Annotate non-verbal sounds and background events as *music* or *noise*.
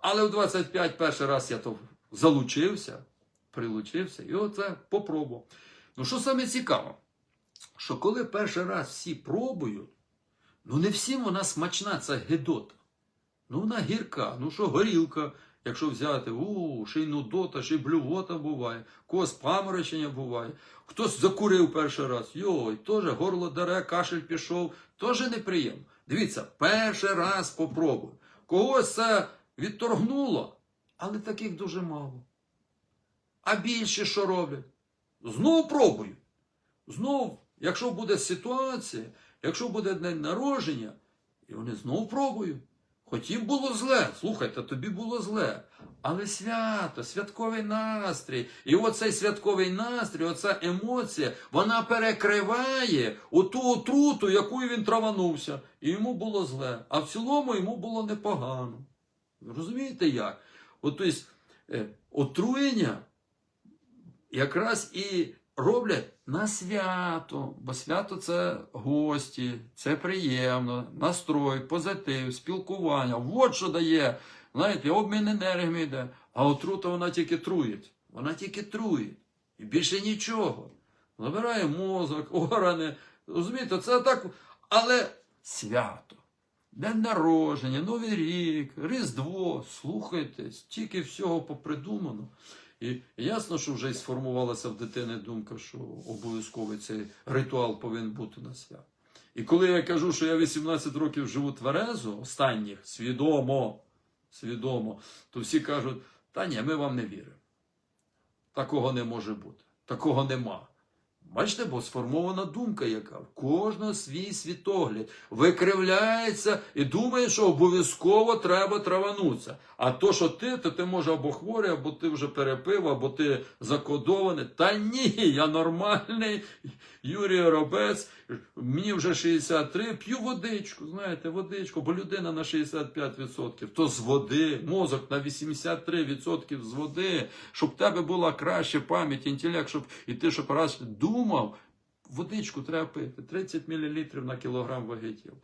Але в 25 перший раз я то залучився, прилучився і оце попробував. Ну, що саме цікаво, що коли перший раз всі пробують, ну не всім вона смачна, це гидота. Ну, вона гірка, ну що горілка, якщо взяти, у, ще й нудота, ще й блювота буває, когось паморочення буває, хтось закурив перший раз, йой, теж горло дере, кашель пішов, теж неприємно. Дивіться, перший раз попробуй. Когось це відторгнуло, але таких дуже мало. А більше що роблять? Знову пробують. Знов, якщо буде ситуація, якщо буде день народження, і вони знову пробують. Їм було зле, слухайте, тобі було зле. Але свято, святковий настрій. І оцей святковий настрій, оця емоція, вона перекриває оту отруту, якою він траванувся. І йому було зле. А в цілому йому було непогано. Розумієте як? От, тобто, отруєння якраз і роблять на свято, бо свято це гості, це приємно, настрой, позитив, спілкування. От що дає, знаєте, обмін енергіями йде. А отрута вона тільки трує. Вона тільки трує. І більше нічого. Забирає мозок, *laughs* органи. Розумієте, це так. Але свято. День народження, Новий рік, Різдво, слухайте, стільки всього попридумано. І ясно, що вже й сформувалася в дитини думка, що обов'язково цей ритуал повинен бути на свят. І коли я кажу, що я 18 років живу тверезо, останніх, свідомо, свідомо, то всі кажуть, та ні, ми вам не віримо. Такого не може бути, такого нема. Бачите, бо сформована думка, яка в кожного свій світогляд викривляється і думає, що обов'язково треба траванутися. А то, що ти, то ти може або хворий, або ти вже перепив, або ти закодований. Та ні, я нормальний Юрій Робець, мені вже 63, п'ю водичку, знаєте, водичку, бо людина на 65%, то з води, мозок на 83% з води, щоб в тебе була краща пам'ять, інтелект, щоб і ти щоб раз думав, водичку треба пити, 30 мл на кілограм ваги тіла.